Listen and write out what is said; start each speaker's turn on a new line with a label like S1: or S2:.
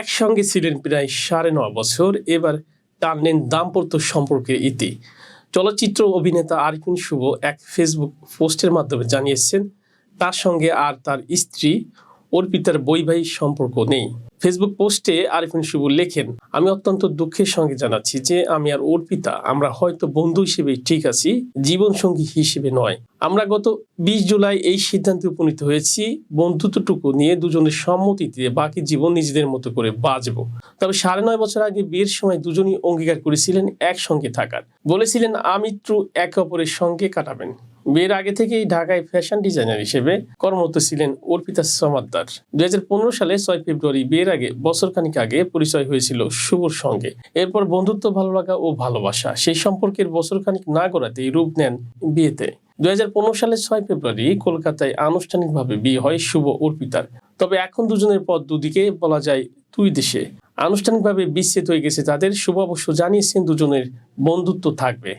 S1: একসঙ্গে ছিলেন প্রায় সাড়ে নয় বছর। এবার টানলেন দাম্পত্য সম্পর্কের ইতি। চলচ্চিত্র অভিনেতা আরিফিন শুভ এক ফেসবুক পোস্টের মাধ্যমে জানিয়েছেন, তার সঙ্গে আর তার স্ত্রী অর্পিতার বৈবাহিক সম্পর্ক নেই। ফেসবুক পোস্টে আরিফিন শুভ লেখেন, আমি অত্যন্ত দুঃখের সঙ্গে জানাচ্ছি যে আমি আর অর্পিতা আমরা হয়তো বন্ধু হিসেবে ঠিক আছি জীবন সঙ্গী হিসেবে নয়। আমরা গত বিশ জুলাই এই সিদ্ধান্তে উপনীত হয়েছি, বন্ধুত্বটুকু নিয়ে দুজনের সম্মতিতে বাকি জীবন নিজেদের মতো করে বাঁচবো। তবে সাড়ে নয় বছর আগে বিয়ের সময় দুজনই অঙ্গীকার করেছিলেন একসঙ্গে থাকার। বলেছিলেন, আমি আমিত্রু একে অপরের সঙ্গে কাটাবেন। বিয়ের আগে থেকেই ঢাকায় ফ্যাশন ডিজাইনার হিসেবে কর্মরত ছিলেন অর্পিতা সমাদ্দার। দুই সালে ছয় ফেব্রুয়ারি বিয়ের আগে বছরখানিক আগে পরিচয় হয়েছিল শুভর সঙ্গে। এরপর বন্ধুত্ব ভালো লাগা ও ভালোবাসা সেই সম্পর্কের বছরখানিক না গড়াতেই রূপ নেন বিয়েতে। দুই সালের ছয় ফেব্রুয়ারি কলকাতায় আনুষ্ঠানিকভাবে বিয়ে হয় শুভ অর্পিতার। তবে এখন দুজনের পথ দুদিকে বলা যায় দুই দেশে। আনুষ্ঠানিকভাবে বিচ্ছেদ হয়ে গেছে তাদের, শুভ অবশ্য জানিয়েছেন দুজনের বন্ধুত্ব থাকবে।